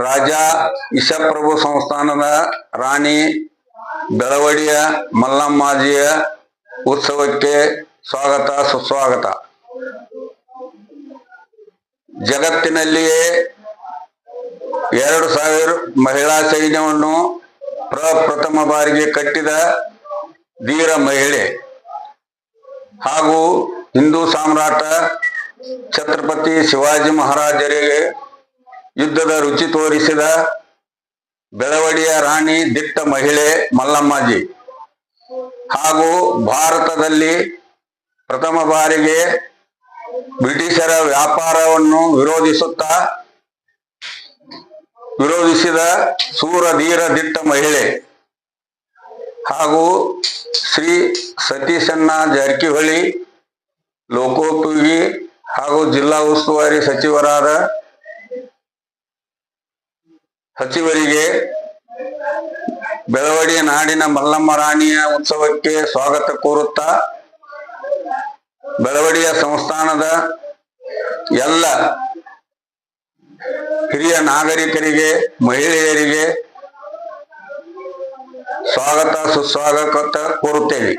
ರಾಜ ಇಶಪ್ರಭು ಸಂಸ್ಥಾನದ ರಾಣಿ ಬೆಳವಡಿಯ ಮಲ್ಲಮ್ಮಾಜಿಯ ಉತ್ಸವಕ್ಕೆ ಸ್ವಾಗತ, ಸುಸ್ವಾಗತ. ಜಗತ್ತಿನಲ್ಲಿಯೇ ಎರಡು ಸಾವಿರ ಮಹಿಳಾ ಸೈನ್ಯವನ್ನು ಪ್ರಪ್ರಥಮ ಬಾರಿಗೆ ಕಟ್ಟಿದ ಧೀರ ಮಹಿಳೆ ಹಾಗೂ ಹಿಂದೂ ಸಾಮ್ರಾಟ ಛತ್ರಪತಿ ಶಿವಾಜಿ ಮಹಾರಾಜರಿಗೆ ಯುದ್ಧದ ರುಚಿ ತೋರಿಸಿದ ಬೆಳವಡಿಯ ರಾಣಿ ದಿಟ್ಟ ಮಹಿಳೆ ಮಲ್ಲಮ್ಮಾಜಿ. ಹಾಗೂ ಭಾರತದಲ್ಲಿ ಪ್ರಥಮ ಬಾರಿಗೆ ಬ್ರಿಟಿಷರ ವ್ಯಾಪಾರವನ್ನು ವಿರೋಧಿಸುತ್ತಾ ವಿರೋಧಿಸಿದ ಸೂರಧೀರ ದಿಟ್ಟ ಮಹಿಳೆ ಹಾಗೂ ಶ್ರೀ ಸತೀಶಣ್ಣ ಜಾರಕಿಹೊಳಿ ಲೋಕೋಪಯೋಗಿ ಹಾಗೂ ಜಿಲ್ಲಾ ಉಸ್ತುವಾರಿ ಸಚಿವರಾದ ಸಚಿವರಿಗೆ ಬೆಳವಡಿ ನಾಡಿನ ಮಲ್ಲಮ್ಮ ರಾಣಿಯ ಉತ್ಸವಕ್ಕೆ ಸ್ವಾಗತ ಕೋರುತ್ತಾ ಬೆಳವಡಿಯ ಸಂಸ್ಥಾನದ ಎಲ್ಲ ಹಿರಿಯ ನಾಗರಿಕರಿಗೆ, ಮಹಿಳೆಯರಿಗೆ ಸ್ವಾಗತ, ಸುಸ್ವಾಗತ ಕೋರುತ್ತೇನೆ